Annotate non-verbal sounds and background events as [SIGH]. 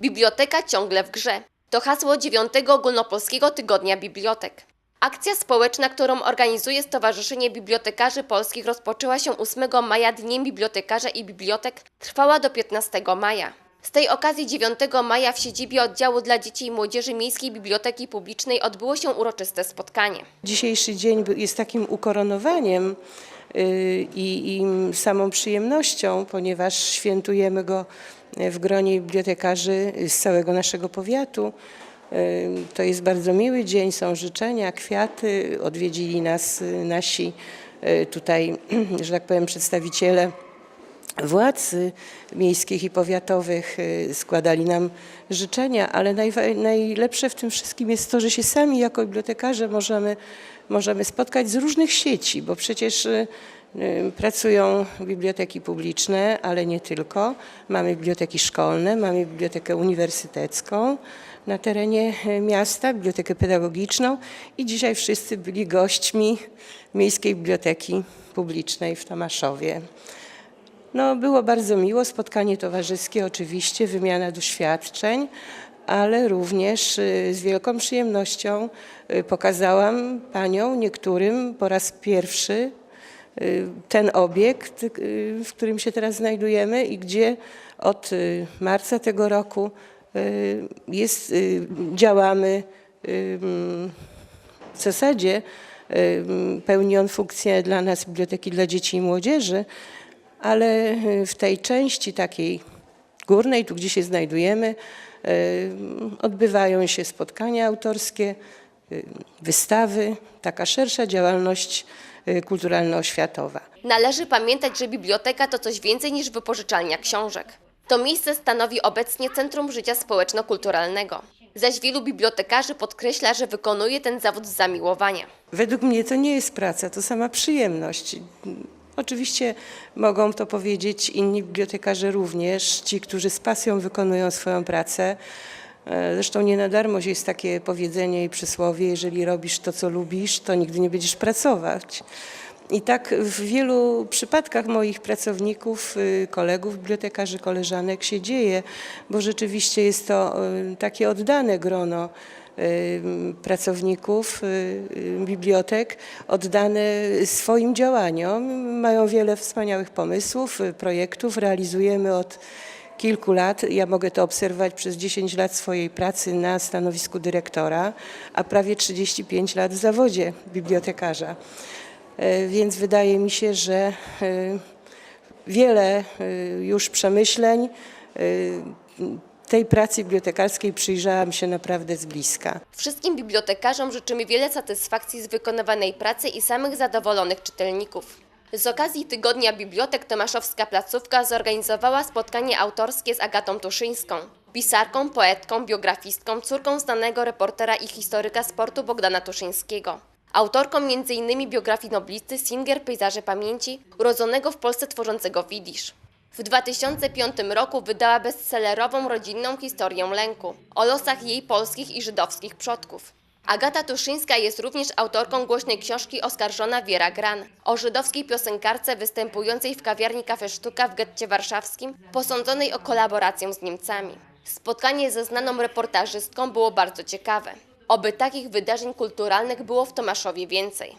Biblioteka ciągle w grze. To hasło dziewiątego ogólnopolskiego tygodnia bibliotek. Akcja społeczna, którą organizuje Stowarzyszenie Bibliotekarzy Polskich rozpoczęła się 8 maja Dniem Bibliotekarza i Bibliotek, trwała do 15 maja. Z tej okazji 9 maja w siedzibie oddziału dla dzieci i młodzieży Miejskiej Biblioteki Publicznej odbyło się uroczyste spotkanie. Dzisiejszy dzień jest takim ukoronowaniem y, i, i samą przyjemnością, ponieważ świętujemy go w gronie bibliotekarzy z całego naszego powiatu. Y, To jest bardzo miły dzień, są życzenia, kwiaty. Odwiedzili nas y, nasi tutaj, [CLEARS THROAT] że tak powiem, przedstawiciele władz miejskich i powiatowych składali nam życzenia, ale najlepsze w tym wszystkim jest to, że się sami jako bibliotekarze możemy, możemy spotkać z różnych sieci, bo przecież pracują biblioteki publiczne, ale nie tylko. Mamy biblioteki szkolne, mamy bibliotekę uniwersytecką na terenie y, miasta, bibliotekę pedagogiczną i dzisiaj wszyscy byli gośćmi Miejskiej Biblioteki Publicznej w Tomaszowie. No, było bardzo miło, spotkanie towarzyskie oczywiście, wymiana doświadczeń, ale również y, z wielką przyjemnością y, pokazałam paniom, niektórym po raz pierwszy ten obiekt, y, w którym się teraz znajdujemy i gdzie od y, marca tego roku y, jest, y, działamy y, w zasadzie y, pełni on funkcję dla nas Biblioteki dla Dzieci i Młodzieży, ale y, w tej części takiej górnej, tu gdzie się znajdujemy, y, odbywają się spotkania autorskie, y, wystawy, taka szersza działalność y, kulturalno-oświatowa. Należy pamiętać, że biblioteka to coś więcej niż wypożyczalnia książek. To miejsce stanowi obecnie centrum życia społeczno-kulturalnego. Zaś wielu bibliotekarzy podkreśla, że wykonuje ten zawód z zamiłowania. Według mnie to nie jest praca, to sama przyjemność. Oczywiście mogą to powiedzieć inni bibliotekarze również, ci, którzy z pasją wykonują swoją pracę. E, Zresztą nie na darmo jest takie powiedzenie i przysłowie, jeżeli robisz to, co lubisz, to nigdy nie będziesz pracować. I tak w wielu przypadkach moich pracowników, y, kolegów, bibliotekarzy, koleżanek się dzieje, bo rzeczywiście jest to y, takie oddane grono y, pracowników bibliotek, oddane swoim działaniom. Mają wiele wspaniałych pomysłów, projektów, realizujemy od kilku lat. Ja mogę to obserwować przez 10 lat swojej pracy na stanowisku dyrektora, a prawie 35 lat w zawodzie bibliotekarza. E, Więc wydaje mi się, że e, wiele e, już przemyśleń tej pracy bibliotekarskiej przyjrzałam się naprawdę z bliska. Wszystkim bibliotekarzom życzymy wiele satysfakcji z wykonywanej pracy i samych zadowolonych czytelników. Z okazji Tygodnia Bibliotek Tomaszowska Placówka zorganizowała spotkanie autorskie z Agatą Tuszyńską, pisarką, poetką, biografistką, córką znanego reportera i historyka sportu Bogdana Tuszyńskiego. Autorką m.in. biografii noblisty, singer pejzaże pamięci, urodzonego w Polsce tworzącego Widzisz. W 2005 roku wydała bestsellerową rodzinną historię lęku o losach jej polskich i żydowskich przodków. Agata Tuszyńska jest również autorką głośnej książki Oskarżona Wiera Gran o żydowskiej piosenkarce występującej w kawiarni Kafe Sztuka w getcie warszawskim, posądzonej o kolaborację z Niemcami. Spotkanie ze znaną reportażystką było bardzo ciekawe. Oby takich wydarzeń kulturalnych było w Tomaszowie więcej.